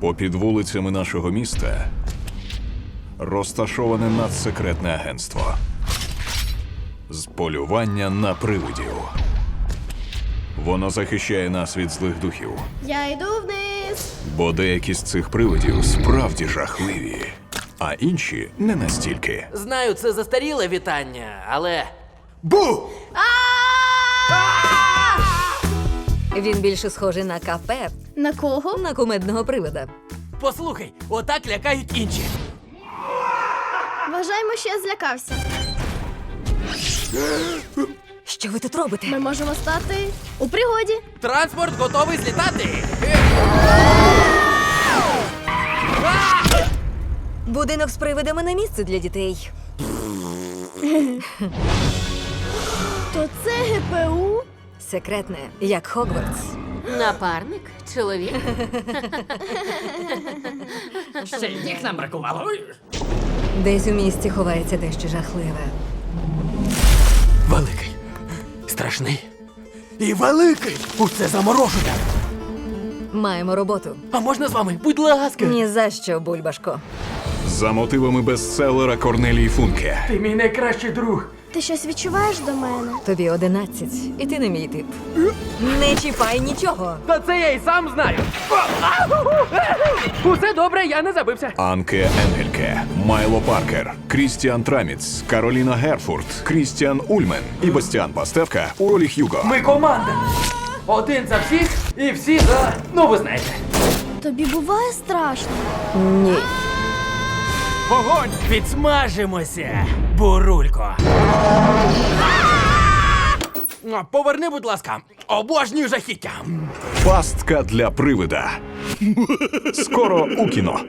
Попід вулицями нашого міста розташоване надсекретне агентство з полювання на привидів. Воно захищає нас від злих духів, Я йду вниз. бо деякі з цих привидів справді жахливі, а інші не настільки. Знаю, це застаріле вітання, але. Бу! Він більше схожий на кафе, На кого? на кумедного привида. Послухай, отак лякають інші. Вважаємо, що я злякався. Що ви тут робите? Ми можемо стати у пригоді. Транспорт готовий злітати. Будинок з привидами не місце для дітей. То це ГПУ. Секретне, як Хогвартс. Напарник? Чоловік? Ще їх нам бракувало. Десь у місті ховається дещо жахливе. Великий. Страшний. І великий. Усе заморожене. Маємо роботу. А можна з вами? Будь ласка. Ні за що, бульбашко. За мотивами бестселера Корнелії Функе. Ти мій найкращий друг. Ти щось відчуваєш до мене? Тобі одинадцять, і ти не мій тип. Не чіпай нічого. Та це я й сам знаю. Усе добре, я не забився. Анке Енгельке, Майло Паркер, Крістіан Траміц, Кароліна Герфурт, Крістіан Ульмен і Бастіан Пастевка у ролі Х'юго. Ми команда. Один за всіх і всі за. Ну, ви знаєте. Тобі буває страшно. Ні. Вогонь! Підсмажимося, бурулько. Поверни, будь ласка, обожнюю жахіття. Пастка для привида. Скоро у кіно.